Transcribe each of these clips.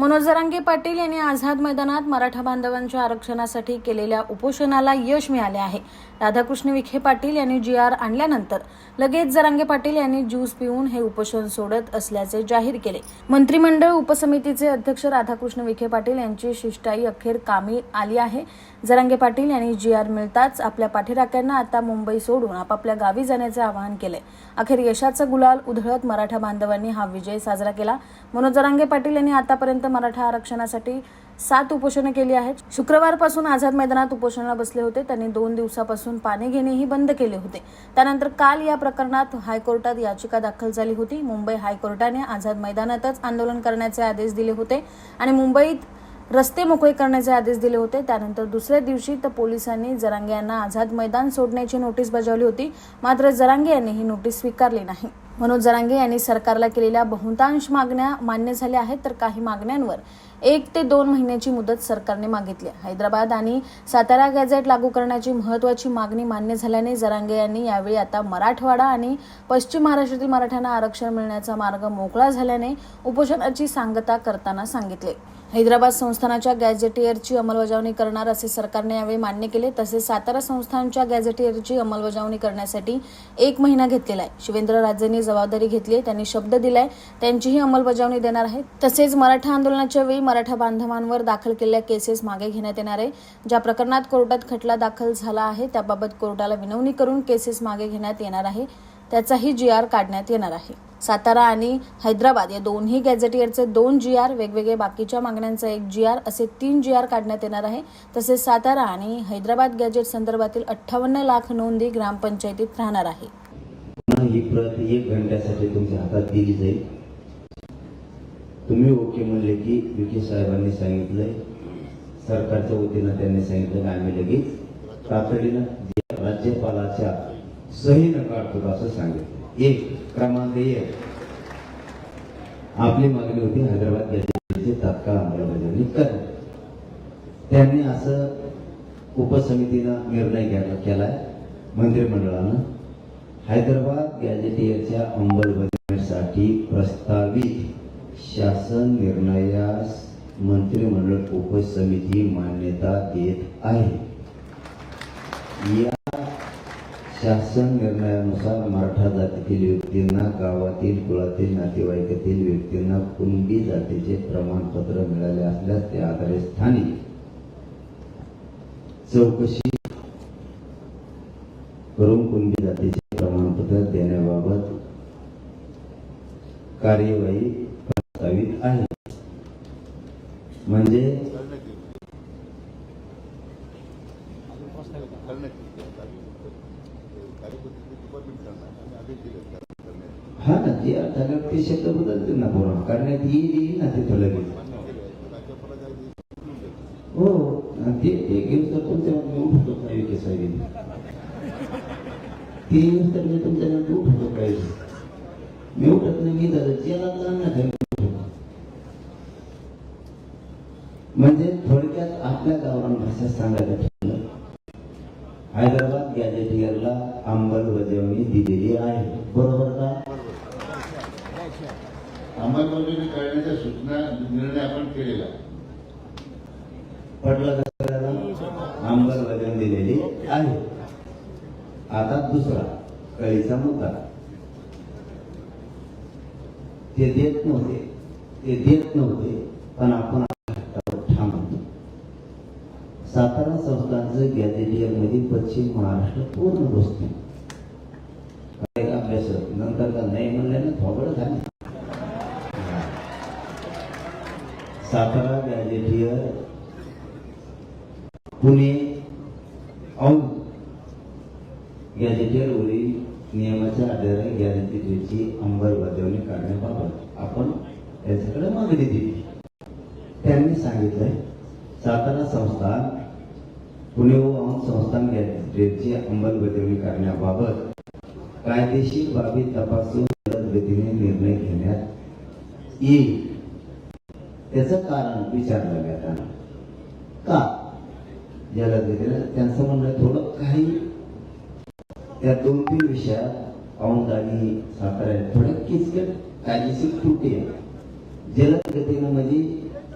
मनोज जरांगे पाटील यांनी आझाद मैदानात मराठा बांधवांच्या आरक्षणासाठी केलेल्या उपोषणाला यश मिळाले आहे. राधाकृष्ण विखे पाटील यांनी जी आर आणल्यानंतर लगेच जरांगे पाटील यांनी ज्यूस पिऊन हे उपोषण सोडत असल्याचे जाहीर केले. मंत्रिमंडळ उपसमितीचे अध्यक्ष राधाकृष्ण विखे पाटील यांची शिष्टाई अखेर कामी आली आहे. जरांगे पाटील यांनी जी आर मिळताच आपल्या पाठीराख्यांना आता मुंबई सोडून आपापल्या गावी जाण्याचे आवाहन केले. अखेर यशाचा गुलाल उधळत मराठा बांधवांनी हा विजय साजरा केला. मनोज जरांगे पाटील यांनी आतापर्यंत मराठा आरक्षणासाठी सात उपोषणं केली आहेत. शुक्रवारपासून आझाद मैदानात उपोषणाला बसले होते. त्यांनी दोन दिवसापासून पाणी घेणेही बंद केले होते. त्यानंतर काल या प्रकरणात हायकोर्टात याचिका दाखल झाली होती. मुंबई हायकोर्टाने आझाद मैदानातच आंदोलन करण्याचे आदेश दिले होते आणि मुंबईत रस्ते मोकळे करण्याचे आदेश दिले होते. त्यानंतर दुसऱ्या दिवशी तर पोलिसांनी जरांगे यांना आझाद मैदान सोडण्याची नोटीस बजावली होती. मात्र जरांगे यांनी ही नोटीस स्वीकारली नाही. मनोज जरांगे यांनी सरकारला केलेल्या बहुतांश मागण्या मान्य झाल्या आहेत तर काही मागण्यांवर एक ते दोन महिन्याची मुदत सरकारने मागितली हैदराबाद आणि सातारा गॅझेट लागू करण्याची महत्वाची मागणी मान्य झाल्याने जरांगे यांनी यावेळी आता मराठवाडा आणि पश्चिम महाराष्ट्रातील मराठ्यांना आरक्षण मिळण्याचा मार्ग मोकळा झाल्याने उपोषणाची सांगता करताना सांगितले. हैदराबाद संस्थानाच्या गॅझेटियरची अंमलबजावणी करणार असे सरकारने यावेळी मान्य केले तसेच सातारा संस्थानच्या गॅझेटियरची अंमलबजावणी करण्यासाठी एक महिना घेतलेला आहे. शिवेंद्र राजेंनी जबाबदारी घेतली आहे त्यांनी शब्द दिलाय त्यांचीही अंमलबजावणी देणार आहे. तसेच मराठा आंदोलनाच्या वेळी मराठा बांधवांवर दाखल केलेल्या केसेस मागे घेण्यात येणार आहे. ज्या प्रकरणात कोर्टात खटला दाखल झाला आहे त्याबाबत कोर्टाला विनवणी करून केसेस मागे घेण्यात येणार आहे. त्याचाही जी आर काढण्यात येणार आहे. सातारा आणि हैदराबाद या दोन्ही गॅझेटियरचे दोन जी आर वेगवेगळे बाकीच्या मागण्यांचा एक जी आर असे तीन जी आर काढण्यात येणार आहे. तसेच सातारा आणि हैदराबाद गॅझेट संदर्भातील अठ्ठावन्न लाख नोंदी ग्रामपंचायतीत राहणार आहे. ही प्रत एक घंट्यासाठी तुमच्या हातात दिली जाईल. तुम्ही ओके म्हणले की विखे साहेबांनी सांगितलंय. सरकारच्या वतीनं त्यांनी सांगितलं की आम्ही लगेच तातडीनं राज्यपालाच्या सहीनं काढतो असं सांगितलं. एक क्रमांक एक. आपली मागणी होती हैदराबाद गॅजेटची तात्काळ अंमलबजावणी कर त्यांनी असं उपसमितीनं निर्णय घ्यायला केलाय. मंत्रिमंडळानं हैदराबाद गॅजेटियरच्या अंमलबजावणीसाठी प्रस्तावित शासन निर्णयास मंत्रिमंडळ उपसमिती मान्यता देत आहे. या शासन निर्णयानुसार मराठा जातीतील व्यक्तींना गावातील कुळातील नातेवाईकातील व्यक्तींना कुणबी जातीचे प्रमाणपत्र मिळाले असल्यास त्या आधारे स्थानिक चौकशी करून कुणबी जातीचे प्रमाणपत्र देण्याबाबत कार्यवाही प्रस्तावित आहे. म्हणजे? हा ना जे झाल्यावर ते शब्द बदलतील ना पूर्ण करण्यात येईल येईल ना तिथं लगेच. हो आणि ते घेऊन तर तुमच्या मध्ये उठतो काय विकेस ते दिवस तर मी तुमच्या मध्ये उठतो काय? मी उठत नाही मी नाही. म्हणजे थोडक्यात आपल्या गावरान भाषेत सांगायचं ठरलं हैदराबाद गॅजेटियरला अंमलबजावणी दिलेली आहे. बरोबर का? अंमलबजावणी करण्याच्या सूचना निर्णय आपण केलेला. पटलं का सगळ्यांना अंमलबजावणी दिलेली आहे. आता दुसरा कळीचा मुद्दा. ते देत नव्हते. ते देत नव्हते पण आपण ठाम सातारा संस्थांचं गॅजेटियरमध्ये पश्चिम महाराष्ट्र पूर्ण बसते. अभ्यास नंतर का नाही म्हणल्यानं थोबड झालं. सातारा गॅजेटियर पुणे औंध गॅजेटियरवरील नियमाच्या आधारे गॅजेटियरची अंमलबजावणी करण्याबाबत आपण त्यांच्याकडे मागणी दिली. त्यांनी सांगितलंय सातारा संस्थान पुणे व संस्थान गॅजेटियरची अंमलबजावणी करण्याबाबत कायदेशीर बाबी तपासून गतीने निर्णय घेण्यात येईल. त्याचं कारण विचारलं जाताना का? जलद गतीने त्यांचं म्हणणं थोडं काही त्या दोन तीन विषयात औंध आणि सातारा थोड्या किचकट कायदेशीर त्रुटी आहे. जलद गतीनं म्हणजे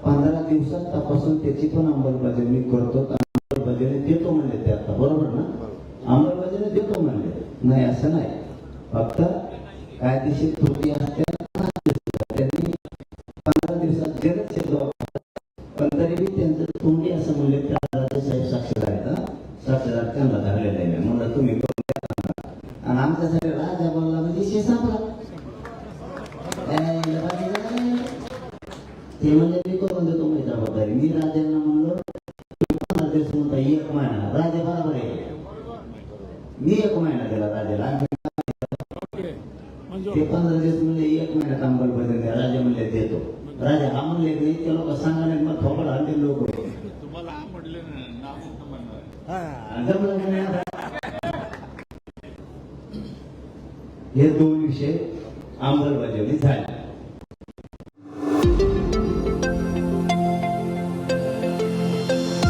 पंधरा दिवसात तपासून त्याची पण अंमलबजावणी करतो. अंमलबजावणी देतो म्हणले ते आता बरोबर ना? अंमलबजावणी देतो म्हणले. नाही असं नाही. फक्त कायदेशीर त्रुटी असते त्यांनी पंधरा दिवसात जलद शेतो पण तरी बी त्यांचं तोंडी असं म्हणले त्या राजे साहेब साक्षीदार आहेत हं. साक्षीदार त्यांना धरलेलं आहे मी म्हणलं तुम्ही करून द्या. आणि आमच्यासाठी राजा बोलला म्हणजे शे सापडा ए, बाकीचं काय? ते म्हणजे मी करून देतो माझी जबाबदारी मी राजांना म्हणलो एक महिना राजा बरोबर आहे. मी एक महिना दिला राजाला. ते पंधरा दिवस म्हणले एक महिन्यात अंमलबजावणी. राजा म्हणले देतो. राजा हा म्हणले नाही ते लोक सांगा नाही मग थोबड हल्ले लोक. हा का? हे दोन विषय अंमलबजावणी झाले.